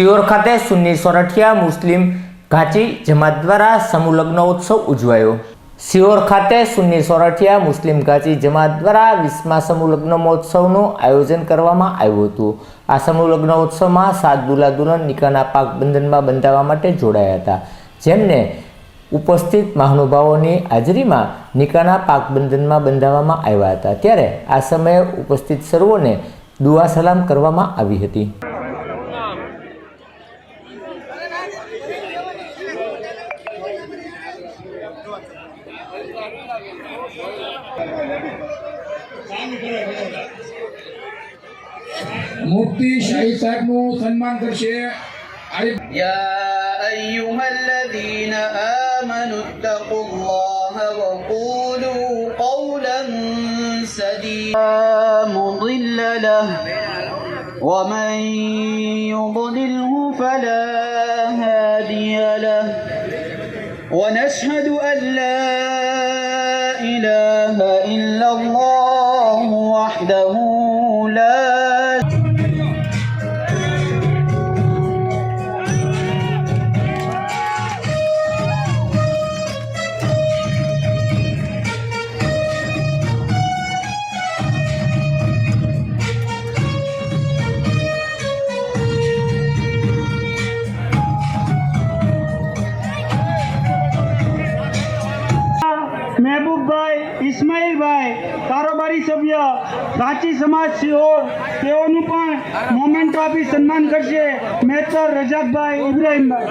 સિયોર ખાતે સુન્ની સોરઠિયા મુસ્લિમ ઘાંચી જમાત દ્વારા સમૂહ લગ્નોત્સવ ઉજવાયો. સિયોર ખાતે સુન્ની સોરઠિયા મુસ્લિમ ઘાંચી જમાત દ્વારા વીસમા સમૂહ લગ્ન મહોત્સવનું આયોજન કરવામાં આવ્યું હતું. આ સમૂહ લગ્નોત્સવમાં સાત દુલા દુલ્હન નિકાના પાક બંધનમાં બંધાવવા માટે જોડાયા હતા. જેમને ઉપસ્થિત મહાનુભાવોની હાજરીમાં નિકાના પાક બંધનમાં બંધાવવામાં આવ્યા હતા. ત્યારે આ સમયે ઉપસ્થિત સર્વોને દુઆ સલામ કરવામાં આવી હતી. મુફ્તી શાહી સાહેબનું સન્માન કરશે આરિફ يا أيها الذين آمنوا اتقوا الله وقولوا قولا سديدا مضل له ومن يضلله فلا هادي له ونشهد أن لا إله إلا الله وحده મહેબૂબભાઈ ઇસ્માઇલભાઈ કારોબારી સભ્ય સાચી સમાજ સિહોર તેઓનું પણ મોમેન્ટ આપી સન્માન કરશે મેતર રજાકભાઈ ઇબ્રાહીમભાઈ.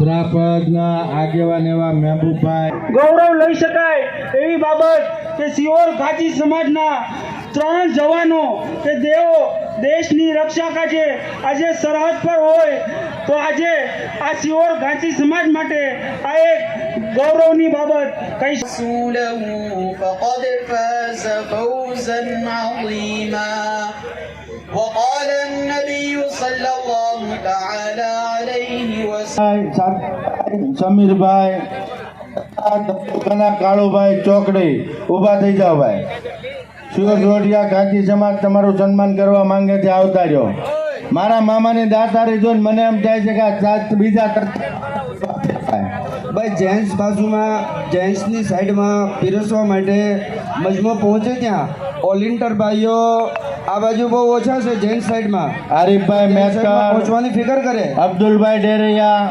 ત્રાપદના આગેવાન એવા મહેબૂબભાઈ. ગૌરવ લઈ શકાય એવી બાબત કે સિહોર ઘાટી સમાજના ત્રણ જવાનો કે તેઓ દેશની રક્ષા કાજે આજે સરહદ પર હોય તો આજે આ સિહોર ઘાટી સમાજ માટે આ એક ગૌરવની બાબત કહી رسوله فقد فاز فوزا عظيما وقال النبي صلى الله تعالى عليه وسلم સમીરભાઈ તાલુકાના કાળુભાઈ ચોકડી ઊભા થઈ જાઓ ભાઈ સુરત રોડિયા ગાંધી સમાજ તમારું સન્માન કરવા માંગે છે આવતા રહ્યો મારા મામાની દાતારી જોઈને મને એમ થાય છે કે બીજા ભાઈ જેન્ટ્સ બાજુમાં જેન્ટ્સની સાઈડમાં પીરસવા માટે મજમો પહોંચે ત્યાં? ઓલિન્ટર ભાઈઓ આ બાજુ બહુ ઓછા છે જેન્ટ્સ સાઈડમાં. આરીફભાઈ સાઈડમાં પહોંચવાની ફિકર કરે? અબ્દુલભાઈ ડેરૈયા